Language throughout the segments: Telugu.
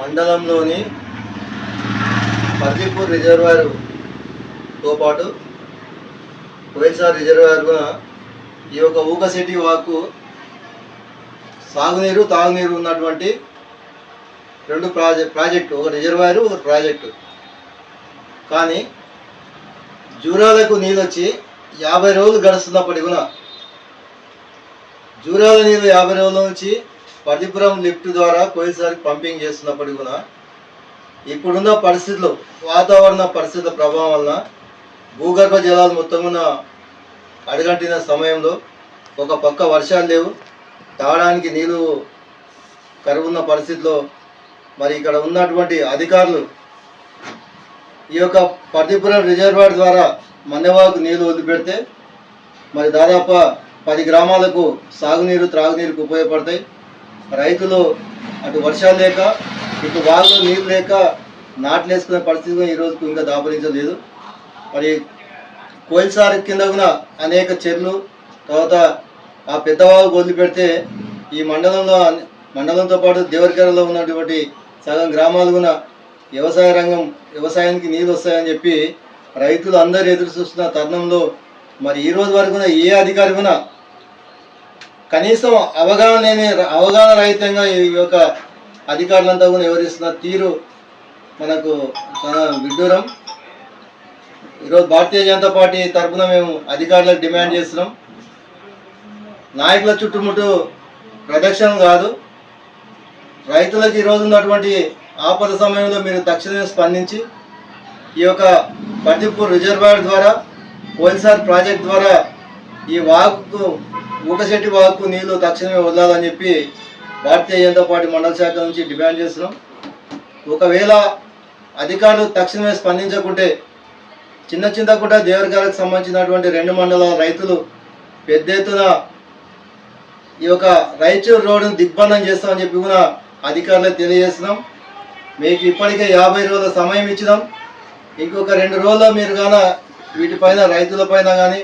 మండలంలోని పర్దీపూర్ రిజర్వాయర్తో పాటు వైఎస్ఆర్ రిజర్వాయర్ కూడా ఈ యొక్క ఊక సిటీ వాకు సాగునీరు తాగునీరు ఉన్నటువంటి రెండు ప్రాజెక్ట్ ప్రాజెక్టు ఒక రిజర్వాయర్ ఒక ప్రాజెక్టు. కానీ జూరాలకు నీళ్ళు వచ్చి యాభై రోజులు గడుస్తున్నప్పటికి కూడా జూరాల నీళ్ళు యాభై రోజుల నుంచి పరిపురం లిఫ్ట్ ద్వారా పోయినసారికి పంపింగ్ చేస్తున్నప్పటికి కూడా ఇప్పుడున్న పరిస్థితులు వాతావరణ పరిస్థితుల ప్రభావం వలన భూగర్భ జలాలు మొత్తం కూడా అడగంటిన సమయంలో ఒక పక్క వర్షాలు లేవు. తాగడానికి నీళ్ళు కరువున్న పరిస్థితిలో మరి ఇక్కడ ఉన్నటువంటి అధికారులు ఈ యొక్క పర్దిపురం రిజర్వాయర్ ద్వారా మన్నెవాకు నీళ్ళు వదిలిపెడితే మరి దాదాపు పది గ్రామాలకు సాగునీరు త్రాగునీరుకు ఉపయోగపడతాయి. రైతులు అటు వర్షాలు లేక ఇటు వాళ్ళు నీరు లేక నాట్లు వేసుకునే పరిస్థితి కూడా ఈ రోజుకు ఇంకా దాపరించలేదు. మరి కోయిల్సార్ కింద కూడా అనేక చెర్లు తర్వాత ఆ పెద్దవాగు వదిలిపెడితే ఈ మండలంలో మండలంతో పాటు దేవరికెరలో ఉన్నటువంటి సగం గ్రామాలు కూడా వ్యవసాయ రంగం వ్యవసాయానికి నీళ్ళు వస్తాయని చెప్పి రైతులు అందరు ఎదురు చూస్తున్న తరుణంలో మరి ఈ రోజు వరకు ఏ అధికారి కూడా కనీసం అవగాహన లేని అవగాహన రహితంగా ఈ యొక్క అధికారులంతా కూడా వివరిస్తున్న తీరు మనకు చాలా విడ్డూరం. ఈరోజు భారతీయ జనతా పార్టీ తరఫున మేము అధికారులకు డిమాండ్ చేస్తున్నాం. నాయకుల చుట్టుముట్టు ప్రదక్షిణం కాదు. రైతులకు ఈరోజు ఉన్నటువంటి ఆపద సమయంలో మీరు తక్షణమే స్పందించి ఈ యొక్క పర్దిపూర్ రిజర్వాయర్ ద్వారా కోయిల్సార్ ప్రాజెక్ట్ ద్వారా ఈ వాగుకు ఊటశెట్టి వరకు నీళ్ళు తక్షణమే వదలాలని చెప్పి భారతీయ జనతా పార్టీ మండల శాఖ నుంచి డిమాండ్ చేస్తున్నాం. ఒకవేళ అధికారులు తక్షణమే స్పందించకుంటే చిన్న చింతకుంట దేవరగారికి సంబంధించినటువంటి రెండు మండలాల రైతులు పెద్ద ఎత్తున ఈ యొక్క రైచూరు రోడ్డును దిగ్బంధం చేస్తామని చెప్పి కూడా అధికారులకు తెలియజేస్తున్నాం. మీకు ఇప్పటికే యాభై రోజుల సమయం ఇచ్చినాం. ఇంకొక రెండు రోజుల్లో మీరు కానీ వీటిపైన రైతులపైన కానీ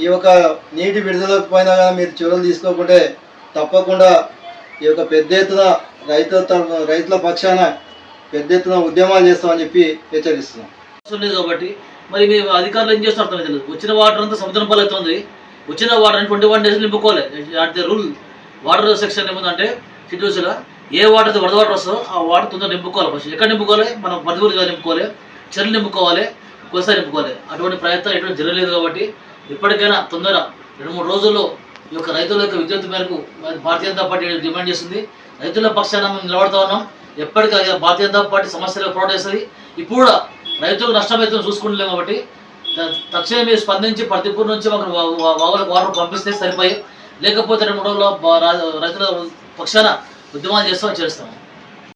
ఈ యొక్క నీటి విడుదల పైన కానీ మీరు చర్యలు తీసుకోకుంటే తప్పకుండా ఈ యొక్క పెద్ద ఎత్తున రైతుల తరఫు- రైతుల పక్షాన పెద్ద ఎత్తున ఉద్యమాలు చేస్తామని చెప్పి హెచ్చరిస్తున్నాం. లేదు కాబట్టి మరి మీ అధికారులు ఏం చేస్తారు అర్థం తెలియదు వచ్చిన వాటర్ అంతా సముద్రం పాలవుతుంది. వచ్చిన water twenty one days నింపుకోవాలి at the rule water section ఏముందంటే సిట్యూస్లో ఏ వాటర్ అయితే వరద వాటర్ వస్తుందో ఆ వాటర్ తొందరగా నింపుకోవాలి ఫస్ట్. ఎక్కడ నింపుకోవాలి? మనం పరిధి నింపుకోవాలి. చెరువులు నింపుకోవాలి. కొనసాగి నింపుకోవాలి. అటువంటి ప్రయత్నం ఎటువంటి జరగలేదు కాబట్టి ఇప్పటికైనా తొందర రెండు మూడు రోజుల్లో ఈ యొక్క రైతుల యొక్క విజ్ఞప్తి మేరకు భారతీయ జనతా పార్టీ డిమాండ్ చేస్తుంది. రైతుల పక్షాన మేము నిలబడతా ఉన్నాం. ఎప్పటికీ భారతీయ జనతా పార్టీ సమస్యలు పోరాటేస్తుంది ఇప్పుడు కూడా రైతులకు నష్టమైతే చూసుకుంటలేము కాబట్టి తక్షణమే స్పందించి ప్రతిపూర్ నుంచి మాకు వాగులకు వారు పంపిస్తే సరిపోయి. లేకపోతే రెండు మూడు రోజుల్లో రైతుల పక్షాన ఉద్యమాలు చేస్తామని చేస్తాము.